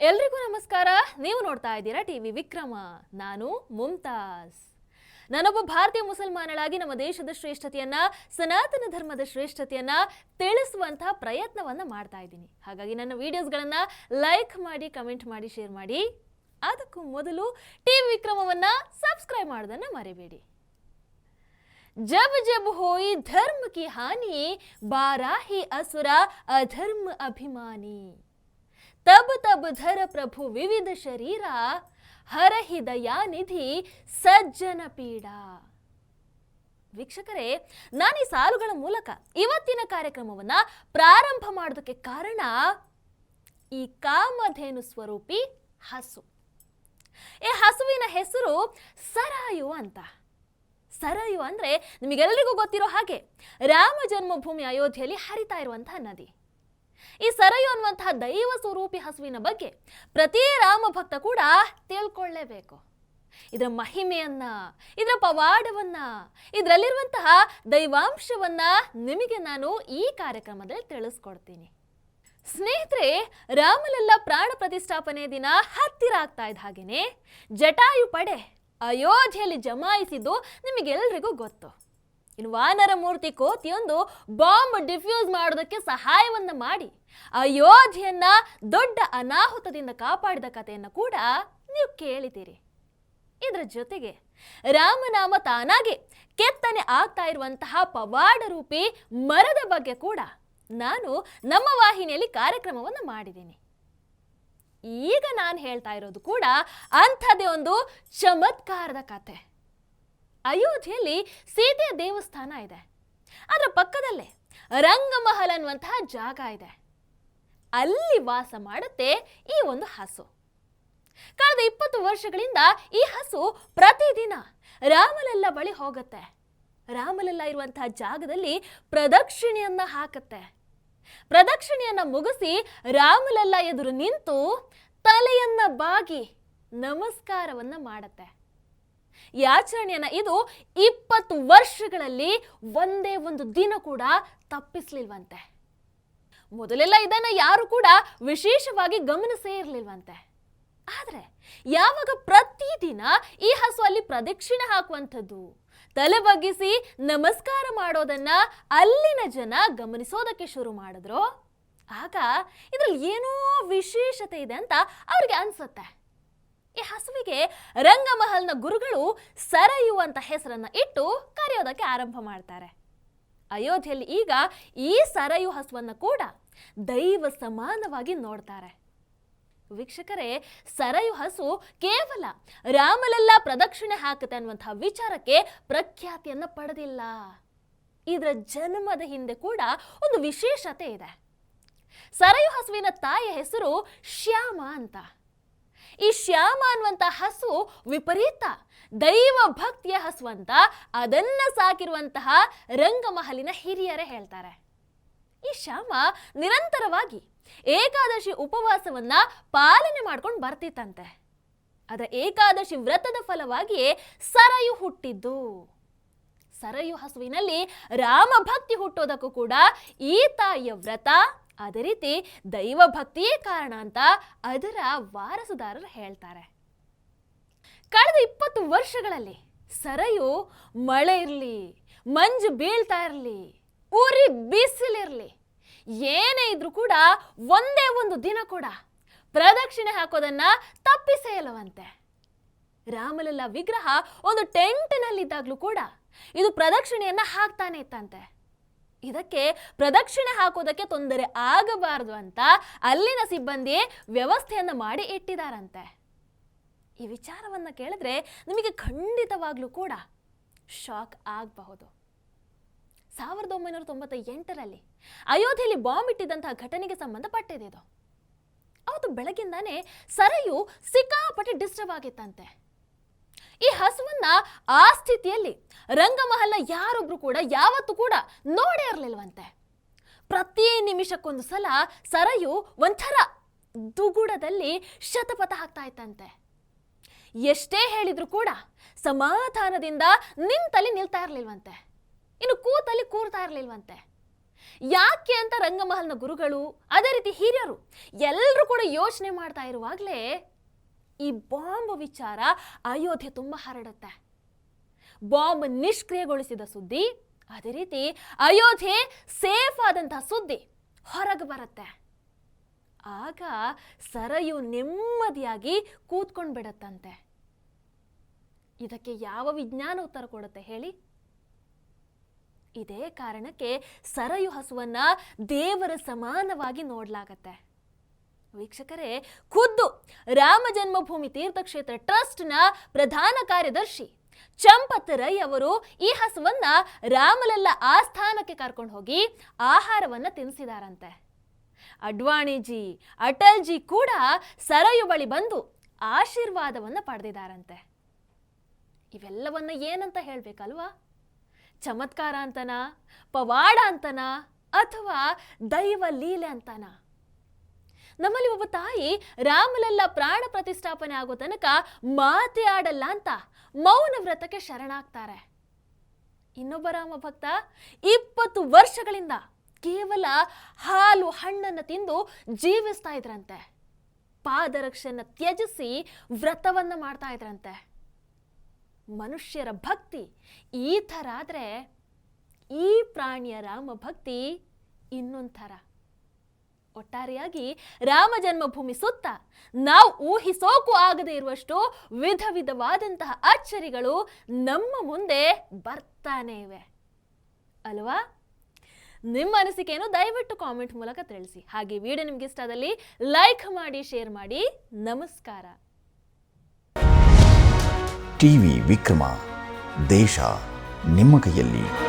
ಎಲ್ರಿಗೂ ನಮಸ್ಕಾರ ನೀವು ನೋಡ್ತಾ ಇದ್ದೀರಾ ಟಿವಿ ವಿಕ್ರಮ ನಾನು ಮುಮ್ತಾಜ್ ನಾನೊಬ್ಬ ಭಾರತೀಯ ಮುಸಲ್ಮಾನಳಾಗಿ ನಮ್ಮ ದೇಶದ ಶ್ರೇಷ್ಠತೆಯನ್ನ ಸನಾತನ ಧರ್ಮದ ಶ್ರೇಷ್ಠತೆಯನ್ನ ತಿಳಿಸುವಂತಹ ಪ್ರಯತ್ನವನ್ನ ಮಾಡ್ತಾ ಇದ್ದೀನಿ ಹಾಗಾಗಿ ನನ್ನ ವಿಡಿಯೋಸ್ಗಳನ್ನ ಲೈಕ್ ಮಾಡಿ ಕಮೆಂಟ್ ಮಾಡಿ ಶೇರ್ ಮಾಡಿ ಅದಕ್ಕೂ ಮೊದಲು ಟಿವಿ ವಿಕ್ರಮವನ್ನ ಸಬ್ಸ್ಕ್ರೈಬ್ ಮಾಡೋದನ್ನ ಮರಿಬೇಡಿ जब जब होई धर्म की हानि बारा ही असुरा अधर्म अभिमानी ತಬ ತಬ ಧರ ಪ್ರಭು ವಿವಿಧ ಶರೀರ ಹರಹಿದ ಯಾನಿಧಿ ಸಜ್ಜನ ಪೀಡಾ. ವೀಕ್ಷಕರೇ, ನಾನು ಈ ಸಾಲುಗಳ ಮೂಲಕ ಇವತ್ತಿನ ಕಾರ್ಯಕ್ರಮವನ್ನ ಪ್ರಾರಂಭ ಮಾಡೋದಕ್ಕೆ ಕಾರಣ ಈ ಕಾಮಧೇನು ಸ್ವರೂಪಿ ಹಸು. ಈ ಹಸುವಿನ ಹೆಸರು ಸರಾಯು ಅಂತ. ಸರಯು ಅಂದ್ರೆ ನಿಮಗೆಲ್ಲರಿಗೂ ಗೊತ್ತಿರೋ ಹಾಗೆ ರಾಮ ಜನ್ಮಭೂಮಿ ಅಯೋಧ್ಯೆಯಲ್ಲಿ ಹರಿತಾ ಇರುವಂತಹ ನದಿ. ಈ ಸರಯು ಅನ್ನುವಂತಹ ದೈವ ಸ್ವರೂಪಿ ಹಸುವಿನ ಬಗ್ಗೆ ಪ್ರತಿ ರಾಮ ಭಕ್ತ ಕೂಡ ತಿಳ್ಕೊಳ್ಳೇಬೇಕು. ಇದರ ಮಹಿಮೆಯನ್ನ, ಇದರ ಪವಾಡವನ್ನ, ಇದರಲ್ಲಿರುವಂತಹ ದೈವಾಂಶವನ್ನ ನಿಮಗೆ ನಾನು ಈ ಕಾರ್ಯಕ್ರಮದಲ್ಲಿ ತಿಳಿಸ್ಕೊಡ್ತೀನಿ. ಸ್ನೇಹಿತರೆ, ರಾಮಲಲ್ಲ ಪ್ರಾಣ ಪ್ರತಿಷ್ಠಾಪನೆ ದಿನ ಹತ್ತಿರ ಆಗ್ತಾ ಇದ್ದ ಹಾಗೇನೆ ಜಟಾಯು ಪಡೆ ಅಯೋಧ್ಯೆಯಲ್ಲಿ ಜಮಾಯಿಸಿದ್ದು ನಿಮಗೆಲ್ಲರಿಗೂ ಗೊತ್ತು. ಇನ್ನು ವಾನರ ಮೂರ್ತಿ ಕೋತಿಯೊಂದು ಬಾಂಬ್ ಡಿಫ್ಯೂಸ್ ಮಾಡೋದಕ್ಕೆ ಸಹಾಯವನ್ನು ಮಾಡಿ. ಅಯೋಧ್ಯೆಯನ್ನ ದೊಡ್ಡ ಅನಾಹುತದಿಂದ ಕಾಪಾಡಿದ ಕಥೆಯನ್ನು ಕೂಡ ನೀವು ಕೇಳಿದ್ದೀರಿ. ಇದರ ಜೊತೆಗೆ ರಾಮನಾಮ ತಾನಾಗೆ ಕೆತ್ತನೆ ಆಗ್ತಾ ಇರುವಂತಹ ಪವಾಡ ರೂಪಿ ಮರದ ಬಗ್ಗೆ ಕೂಡ ನಾನು ನಮ್ಮ ವಾಹಿನಿಯಲ್ಲಿ ಕಾರ್ಯಕ್ರಮವನ್ನು ಮಾಡಿದ್ದೀನಿ. ಈಗ ನಾನು ಹೇಳ್ತಾ ಇರೋದು ಕೂಡ ಅಂಥದ್ದೇ ಒಂದು ಚಮತ್ಕಾರದ ಕತೆ ಅಯೋಧ್ಯೆಯಲ್ಲಿ ಸೀತೆಯ ದೇವಸ್ಥಾನ ಇದೆ. ಅದರ ಪಕ್ಕದಲ್ಲೇ ರಂಗಮಹಲ್ ಅನ್ನುವಂತಹ ಜಾಗ ಇದೆ. ಅಲ್ಲಿ ವಾಸ ಮಾಡುತ್ತೆ ಈ ಒಂದು ಹಸು. ಕಳೆದ ಇಪ್ಪತ್ತು ವರ್ಷಗಳಿಂದ ಈ ಹಸು ಪ್ರತಿದಿನ ರಾಮಲಲ್ಲ ಬಳಿ ಹೋಗುತ್ತೆ. ರಾಮಲಲ್ಲ ಇರುವಂತಹ ಜಾಗದಲ್ಲಿ ಪ್ರದಕ್ಷಿಣೆಯನ್ನ ಹಾಕತ್ತೆ. ಪ್ರದಕ್ಷಿಣೆಯನ್ನ ಮುಗಿಸಿ ರಾಮಲಲ್ಲ ಎದುರು ನಿಂತು ತಲೆಯನ್ನ ಬಾಗಿ ನಮಸ್ಕಾರವನ್ನ ಮಾಡತ್ತೆ. ಈ ಆಚರಣೆಯನ್ನ ಇದು ಇಪ್ಪತ್ತು ವರ್ಷಗಳಲ್ಲಿ ಒಂದೇ ಒಂದು ದಿನ ಕೂಡ ತಪ್ಪಿಸ್ಲಿಲ್ವಂತೆ. ಮೊದಲೆಲ್ಲ ಇದನ್ನ ಯಾರು ಕೂಡ ವಿಶೇಷವಾಗಿ ಗಮನಿಸೇ ಇರಲಿಲ್ವಂತೆ. ಆದರೆ ಯಾವಾಗ ಪ್ರತಿದಿನ ಈ ಹಸು ಅಲ್ಲಿ ಪ್ರದಕ್ಷಿಣೆ ಹಾಕುವಂಥದ್ದು, ತಲೆ ಬಗ್ಗಿಸಿ ನಮಸ್ಕಾರ ಮಾಡೋದನ್ನ ಅಲ್ಲಿನ ಜನ ಗಮನಿಸೋದಕ್ಕೆ ಶುರು ಮಾಡಿದ್ರು? ಆಗ ಇದ್ರಲ್ಲಿ ಏನೋ ವಿಶೇಷತೆ ಇದೆ ಅಂತ ಅವ್ರಿಗೆ ಅನ್ಸುತ್ತೆ. ಈ ಹಸುವಿಗೆ ರಂಗಮಹಲ್ನ ಗುರುಗಳು ಸರಯು ಅಂತ ಹೆಸರನ್ನ ಇಟ್ಟು ಕರೆಯೋದಕ್ಕೆ ಆರಂಭ ಮಾಡ್ತಾರೆ. ಅಯೋಧ್ಯೆಯಲ್ಲಿ ಈಗ ಈ ಸರಯು ಹಸುವನ್ನ ಕೂಡ ದೈವ ಸಮಾನವಾಗಿ ನೋಡ್ತಾರೆ. ವೀಕ್ಷಕರೇ, ಸರಯು ಹಸು ಕೇವಲ ರಾಮಲಲ್ಲ ಪ್ರದಕ್ಷಿಣೆ ಹಾಕುತ್ತೆ ಅನ್ನುವಂತಹ ವಿಚಾರಕ್ಕೆ ಪ್ರಖ್ಯಾತಿಯನ್ನ ಪಡೆದಿಲ್ಲ. ಇದರ ಜನ್ಮದ ಹಿಂದೆ ಕೂಡ ಒಂದು ವಿಶೇಷತೆ ಇದೆ. ಸರಯು ಹಸುವಿನ ತಾಯಿಯ ಹೆಸರು ಶ್ಯಾಮ ಅಂತ. ಈ ಶ್ಯಾಮ ಅನ್ನುವಂಥ ಹಸು ವಿಪರೀತ, ದೈವ ಭಕ್ತಿಯ ಹಸು ಅಂತ ಅದನ್ನ ಸಾಕಿರುವಂತಹ ರಂಗಮಹಲಿನ ಹಿರಿಯರೇ ಹೇಳ್ತಾರೆ. ಈ ಶ್ಯಾಮ ನಿರಂತರವಾಗಿ ಏಕಾದಶಿ ಉಪವಾಸವನ್ನ ಪಾಲನೆ ಮಾಡ್ಕೊಂಡು ಬರ್ತಿತ್ತಂತೆ. ಅದರ ಏಕಾದಶಿ ವ್ರತದ ಫಲವಾಗಿಯೇ ಸರಯು ಹುಟ್ಟಿದ್ದು. ಸರಯು ಹಸುವಿನಲ್ಲಿ ರಾಮ ಭಕ್ತಿ ಹುಟ್ಟೋದಕ್ಕೂ ಕೂಡ ಈ ತಾಯಿಯ ವ್ರತ ಅದೇ ರೀತಿ ದೈವ ಭಕ್ತಿಯೇ ಕಾರಣ ಅಂತ ಅದರ ವಾರಸುದಾರರು ಹೇಳ್ತಾರೆ. ಕಳೆದ ಇಪ್ಪತ್ತು ವರ್ಷಗಳಲ್ಲಿ ಸರಯು ಮಳೆ ಇರಲಿ, ಮಂಜು ಬೀಳ್ತಾ ಇರಲಿ, ಉರಿ ಬಿಸಿಲಿರಲಿ, ಏನೇ ಇದ್ರೂ ಕೂಡ ಒಂದೇ ಒಂದು ದಿನ ಕೂಡ ಪ್ರದಕ್ಷಿಣೆ ಹಾಕೋದನ್ನ ತಪ್ಪಿಸೇ ರಾಮಲಲ್ಲ ವಿಗ್ರಹ ಒಂದು ಟೆಂಟ್ನಲ್ಲಿದ್ದಾಗಲೂ ಕೂಡ ಇದು ಪ್ರದಕ್ಷಿಣೆಯನ್ನ ಹಾಕ್ತಾನೆ ಇತ್ತಂತೆ. ಇದಕ್ಕೆ ಪ್ರದಕ್ಷಿಣೆ ಹಾಕೋದಕ್ಕೆ ತೊಂದರೆ ಆಗಬಾರದು ಅಂತ ಅಲ್ಲಿನ ಸಿಬ್ಬಂದಿ ವ್ಯವಸ್ಥೆಯನ್ನು ಮಾಡಿ ಇಟ್ಟಿದಾರಂತೆ. ಈ ವಿಚಾರವನ್ನು ಕೇಳಿದ್ರೆ ನಿಮಗೆ ಖಂಡಿತವಾಗ್ಲೂ ಕೂಡ ಶಾಕ್ ಆಗಬಹುದು. ಸಾವಿರದ ಒಂಬೈನೂರ ತೊಂಬತ್ತ ಎಂಟರಲ್ಲಿ ಅಯೋಧ್ಯೆಯಲ್ಲಿ ಬಾಂಬ್ ಇಟ್ಟಿದ್ದಂತಹ ಘಟನೆಗೆ ಸಂಬಂಧಪಟ್ಟಿದೆ ಇದು. ಅವತ್ತು ಬೆಳಗಿಂದಾನೆ ಸರಯು ಸಿಕ್ಕಾಪಟ್ಟೆ ಡಿಸ್ಟರ್ಬ್ ಆಗಿತ್ತಂತೆ. ಈ ಹಸುವನ್ನ ಆ ಸ್ಥಿತಿಯಲ್ಲಿ ರಂಗಮಹಲ್ನ ಯಾರೊಬ್ರು ಕೂಡ ಯಾವತ್ತೂ ಕೂಡ ನೋಡೇ ಇರಲಿಲ್ವಂತೆ. ಪ್ರತಿ ನಿಮಿಷಕ್ಕೊಂದು ಸಲ ಸರಯು ಒಂಥರ ದುಗುಡದಲ್ಲಿ ಶತಪಥ ಹಾಕ್ತಾ ಇತ್ತಂತೆ. ಎಷ್ಟೇ ಹೇಳಿದ್ರು ಕೂಡ ಸಮಾಧಾನದಿಂದ ನಿಂತಲ್ಲಿ ನಿಲ್ತಾ ಇರಲಿಲ್ವಂತೆ. ಇನ್ನು ಕೂತಲ್ಲಿ ಕೂರ್ತಾ ಇರಲಿಲ್ವಂತೆ. ಯಾಕೆ ಅಂತ ರಂಗಮಹಲ್ನ ಗುರುಗಳು, ಅದೇ ರೀತಿ ಹಿರಿಯರು ಎಲ್ಲರೂ ಕೂಡ ಯೋಚನೆ ಮಾಡ್ತಾ ಇರುವಾಗಲೇ ಈ ಬಾಂಬ್ ವಿಚಾರ ಅಯೋಧ್ಯೆ ತುಂಬ ಹರಡುತ್ತೆ. ಬಾಂಬ್ ನಿಷ್ಕ್ರಿಯಗೊಳಿಸಿದ ಸುದ್ದಿ, ಅದೇ ರೀತಿ ಅಯೋಧ್ಯೆ ಸೇಫ್ ಆದಂತಹ ಸುದ್ದಿ ಹೊರಗೆ ಬರುತ್ತೆ. ಆಗ ಸರಯು ನೆಮ್ಮದಿಯಾಗಿ ಕೂತ್ಕೊಂಡು ಬಿಡತ್ತಂತೆ. ಇದಕ್ಕೆ ಯಾವ ವಿಜ್ಞಾನ ಉತ್ತರ ಕೊಡುತ್ತೆ ಹೇಳಿ? ಇದೇ ಕಾರಣಕ್ಕೆ ಸರಯು ಹಸುವನ್ನ ದೇವರ ಸಮಾನವಾಗಿ ನೋಡ್ಲಾಗತ್ತೆ. ವೀಕ್ಷಕರೇ, ಖುದ್ದು ರಾಮ ಜನ್ಮಭೂಮಿ ತೀರ್ಥಕ್ಷೇತ್ರ ಟ್ರಸ್ಟ್ನ ಪ್ರಧಾನ ಕಾರ್ಯದರ್ಶಿ ಚಂಪತ್ ರೈ ಅವರು ಈ ಹಸುವನ್ನ ರಾಮಲಲ್ಲ ಆಸ್ಥಾನಕ್ಕೆ ಕರ್ಕೊಂಡು ಹೋಗಿ ಆಹಾರವನ್ನ ತಿನ್ನಿಸಿದಾರಂತೆ ಅಡ್ವಾಣಿಜಿ, ಅಟಲ್ಜಿ ಕೂಡ ಸರಯು ಬಳಿ ಬಂದು ಆಶೀರ್ವಾದವನ್ನ ಪಡೆದಿದ್ದಾರಂತೆ ಇವೆಲ್ಲವನ್ನ ಏನಂತ ಹೇಳ್ಬೇಕಲ್ವಾ? ಚಮತ್ಕಾರ ಅಂತನಾ, ಪವಾಡ ಅಂತನಾ ಅಥವಾ ದೈವ ಲೀಲೆ ಅಂತನ? ನಮ್ಮಲ್ಲಿ ಒಬ್ಬ ತಾಯಿ ರಾಮಲಲ್ಲ ಪ್ರಾಣ ಪ್ರತಿಷ್ಠಾಪನೆ ಆಗೋ ತನಕ ಮಾತೇ ಆಡಲ್ಲ ಅಂತ ಮೌನ ವ್ರತಕ್ಕೆ ಶರಣಾಗ್ತಾರೆ. ಇನ್ನೊಬ್ಬ ರಾಮ ಭಕ್ತ ಇಪ್ಪತ್ತು ವರ್ಷಗಳಿಂದ ಕೇವಲ ಹಾಲು ಹಣ್ಣನ್ನು ತಿಂದು ಜೀವಿಸ್ತಾ ಇದ್ರಂತೆ. ಪಾದರಕ್ಷೆಯನ್ನು ತ್ಯಜಿಸಿ ವ್ರತವನ್ನ ಮಾಡ್ತಾ ಇದ್ರಂತೆ. ಮನುಷ್ಯರ ಭಕ್ತಿ ಈ ಥರ ಆದರೆ ಈ ಪ್ರಾಣಿಯ ರಾಮ ಭಕ್ತಿ ಇನ್ನೊಂದು ಒಟ್ಟಾರೆಯಾಗಿ ರಾಮ ಜನ್ಮಭೂಮಿ ಸುತ್ತ ನಾವು ಊಹಿಸೋಕು ಆಗದೇ ಇರುವಷ್ಟು ವಿಧ ವಿಧವಾದಂತಹ ಅಚ್ಚರಿಗಳು ನಮ್ಮ ಮುಂದೆ ಬರ್ತಾನೆ ಇವೆ. ಅಲ್ವಾ? ನಿಮ್ಮ ಅನಿಸಿಕೆಯನ್ನು ದಯವಿಟ್ಟು ಕಾಮೆಂಟ್ ಮೂಲಕ ತಿಳಿಸಿ. ಹಾಗೆ ವಿಡಿಯೋ ನಿಮ್ಗೆ ಇಷ್ಟ ಆದಲ್ಲಿ ಲೈಕ್ ಮಾಡಿ, ಶೇರ್ ಮಾಡಿ. ನಮಸ್ಕಾರ. ಟಿವಿ ವಿಕ್ರಮ, ದೇಶ ನಿಮ್ಮ ಕೈಯಲ್ಲಿ.